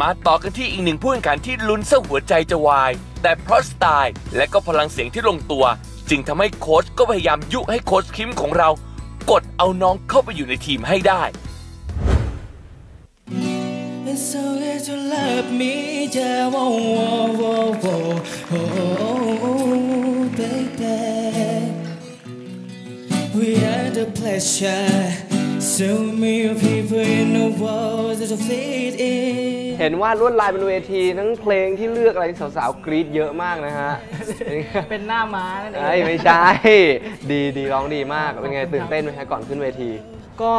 มาต่อกันที่อีกหนึ่งผู้แข่งขันที่ลุ้นซะหัวใจจะวาย แต่เพราะสไตล์และก็พลังเสียงที่ลงตัว จึงทำให้โค้ชก็พยายามยุให้โค้ชคิมของเรา กดเอาน้องเข้าไปอยู่ในทีมให้ได้ It's so good to love me, yeah, whoa, whoa, whoa, whoa, oh, baby. We had the pleasure, so many people in the world that fit in. เห็นว่าลวดลายบนเวทีทั้งเพลงที่เลือกอะไรสาวๆ กรี๊ดเยอะมากนะฮะเป็นหน้าม้านั่นเอไอ้ยงไม่ใช่ ดีดีร้องดีมาก เป็นไงตื่นเต้นไหมฮะก่อนขึ้นเวที ก็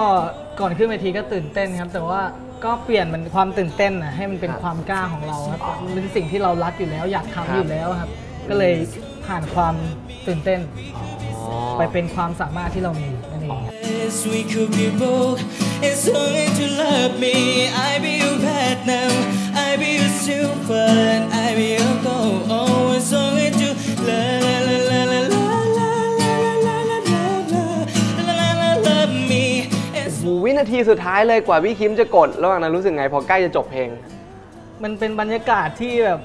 ก่อนขึ้นเวทีก็ตื่นเต้นครับ แต่ว่าก็เปลี่ยนมันความตื่นเต้นนะให้มันเป็นครับความกล้าของเราครับมันเป็นสิ่งที่เรารักอยู่แล้วอยากครับทำอยู่แล้วครับ ก็เลยผ่านความตื่นเต้นอ๋อไปเป็นความสามารถที่เรามี นั่นเองครับ Yes, we could be broke. It's so good to love me. I be your platinum, I be your silver, and I be your gold. Oh, it's so good to la la la la la la la la la la la la la la love me. It's โอ้โหวินาทีสุดท้ายเลยกว่าพี่คิมจะกดระหว่างนั้นรู้สึกไงพอใกล้จะจบเพลง มันเป็นบรรยากาศที่แบบ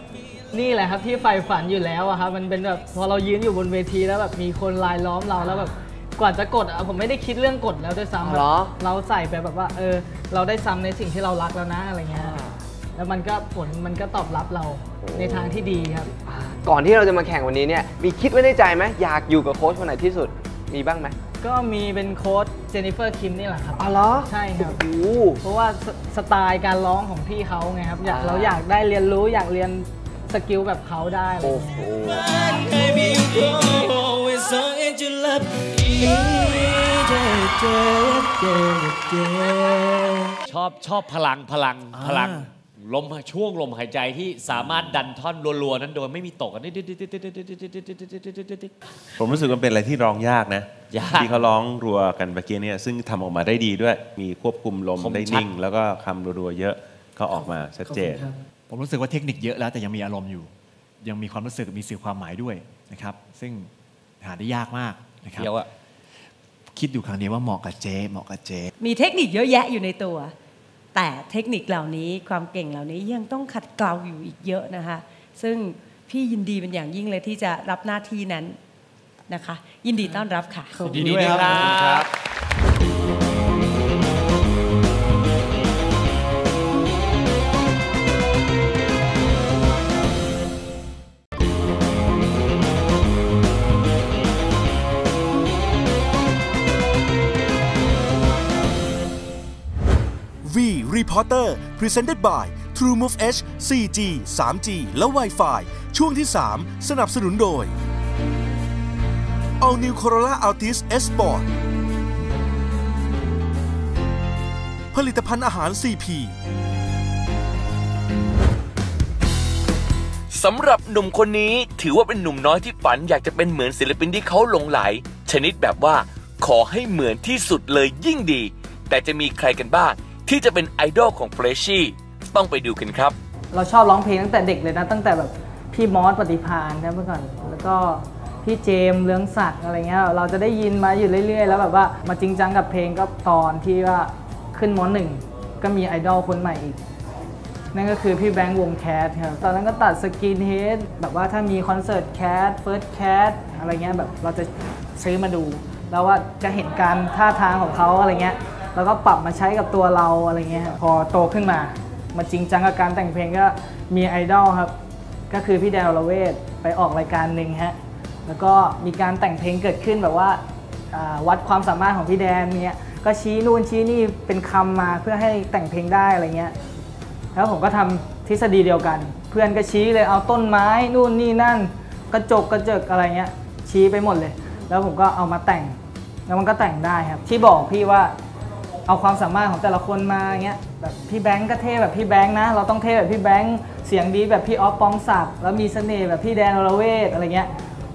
นี่แหละครับที่ใฝ่ฝันอยู่แล้วอะครับมันเป็นแบบพอเรายืนอยู่บนเวทีแล้วแบบมีคนรายล้อมเราแล้วแบบ กว่าจะกดอะผมไม่ได้คิดเรื่องกดแล้วด้วยซ้ำเหรอ เราใส่ไปแบบว่า เออ เราได้ซ้ำในสิ่งที่เรารักแล้วนะอะไรเงี้ยแล้วมันก็ผลมันก็ตอบรับเราในทางที่ดีครับ ก่อนที่เราจะมาแข่งวันนี้เนี่ยมีคิดไว้ในใจไหมอยากอยู่กับโค้ชคนไหนที่สุดมีบ้างไหมก็มีเป็นโค้ชเจนนิเฟอร์คิมนี่แหละครับอ๋อเหรอใช่ครับโอ้โหเพราะว่าสสไตล์การร้องของพี่เขาไงครับอยากอ่าเราอยากได้เรียนรู้อยากเรียนสกิลแบบเขาได้อะไรโอ้เงี้ยโห ชอบชอบพลังพลังพลังลมช่วงลมหายใจที่สามารถดันท่อนรัวๆนั้นโดยไม่มีตกกันผมรู้สึกว่าเป็นอะไรที่ร้องยากนะที่เขาร้องรัวกันเมื่อกี้เนี่ยซึ่งทำออกมาได้ดีด้วย มีควบคุมลมได้นิ่ง แล้วก็คำรัวๆเยอะก็ออกมาชัดเจน ผมรู้สึกว่าเทคนิคเยอะแล้วแต่ยังมีอารมณ์อยู่ ยังมีความรู้สึกมีสื่อความหมายด้วยนะครับ ซึ่งหาได้ยากมากนะครับเดียวอะ คิดอยู่ครั้งเดียวว่าเหมาะกับเจ๊เหมาะกับเจ๊มีเทคนิคเยอะแยะอยู่ในตัว แต่เทคนิคเหล่านี้ความเก่งเหล่านี้ยังต้องขัดเกลาอยู่อีกเยอะนะคะ ซึ่งพี่ยินดีเป็นอย่างยิ่งเลยที่จะรับหน้าที่นั้นนะคะ ยินดีต้อนรับค่ะ ยินดีด้วยครับ Reporter Presented by TrueMove H 4G 3G และ Wi-Fi ช่วงที่ 3 สนับสนุนโดย All New Corolla Altis S Sport ผลิตภัณฑ์อาหาร CP สำหรับหนุ่มคนนี้ถือว่าเป็นหนุ่มน้อยที่ฝันอยากจะเป็นเหมือนศิลปินที่เขาหลงไหล ชนิดแบบว่า ขอให้เหมือนที่สุดเลยยิ่งดี แต่จะมีใครกันบ้าง ที่จะเป็นไอดอลของเฟรชชี่ต้องไปดูกันครับ เราชอบร้องเพลงตั้งแต่เด็กเลยนะ ตั้งแต่แบบพี่มอสปฏิพานนะเมื่อก่อนแล้วก็พี่เจมส์เลื้องศักดิ์อะไรเงี้ยเราจะได้ยินมาอยู่เรื่อย ๆ แล้วแบบว่ามาจริงจังกับเพลงก็ตอนที่ว่าขึ้นมอหนึ่งก็มีไอดอลคนใหม่อีก นั่นก็คือพี่แบงค์วงแคทครับตอนนั้นก็ตัดสกินเฮดแบบว่าถ้ามีคอนเสิร์ตแคทเฟิร์สแคทอะไรเงี้ยแบบเราจะซื้อมาดู แล้วว่าจะเห็นการท่าทางของเขาอะไรเงี้ย แล้วก็ปรับมาใช้กับตัวเราอะไรเงี้ยพอโตขึ้นมา มาจริงจังกับการแต่งเพลงก็มีไอดอลครับ ก็คือพี่แดนวรเวทไปออกรายการหนึ่งฮะแล้วก็มีการแต่งเพลงเกิดขึ้นแบบว่าวัดความสามารถของพี่แดนเนี้ยก็ชี้นู่นชี้นี่เป็นคำมาเพื่อให้แต่งเพลงได้อะไรเงี้ยแล้วผมก็ทำทฤษฎีเดียวกัน เพื่อนก็ชี้เลยเอาต้นไม้นู่นนี่นั่น กระจกกระจกอะไรเงี้ยชี้ไปหมดเลย แล้วผมก็เอามาแต่งแล้วมันก็แต่งได้ครับ ที่บอกพี่ว่า เอาความสามารถของแต่ละคนมาเงี้ยแบบพี่แบงค์ก็เท่แบบพี่แบงค์นะ เราต้องเท่แบบพี่แบงค์เสียงดีแบบพี่ออฟปองศักดิ์แล้วมีเสน่ห์แบบพี่แดนวรเวทอะไรเงี้ย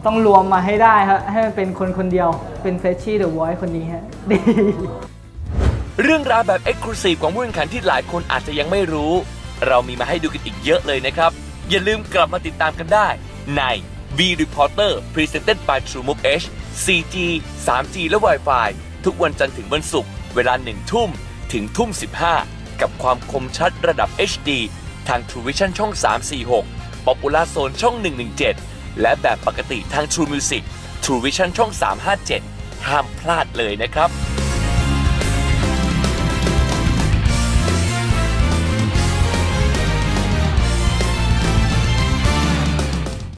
ต้องรวมมาให้ได้ครับให้มันเป็นคนคนเดียวเป็นเฟชชี่เดอะวอยคนนี้ฮะดีเรื่องราวแบบ e x c l u s i v e ของผู้แข่งขันที่หลายคนอาจจะยังไม่รู้ เรามีมาให้ดูกันอีกเยอะเลยนะครับ อย่าลืมกลับมาติดตามกันได้ ใน V Reporter Presented by TrueMove H 4G 3G และ Wi-Fi ทุกวันจันทร์ถึงวันศุกร์ เวลา1ทุ่มถึงทุ่ม 15 กับความคมชัดระดับ HD ทาง True Vision ช่อง 346 Popular Zone ช่อง 117 และแบบปกติทาง True Music True Vision ช่อง 357 ห้ามพลาดเลยนะครับ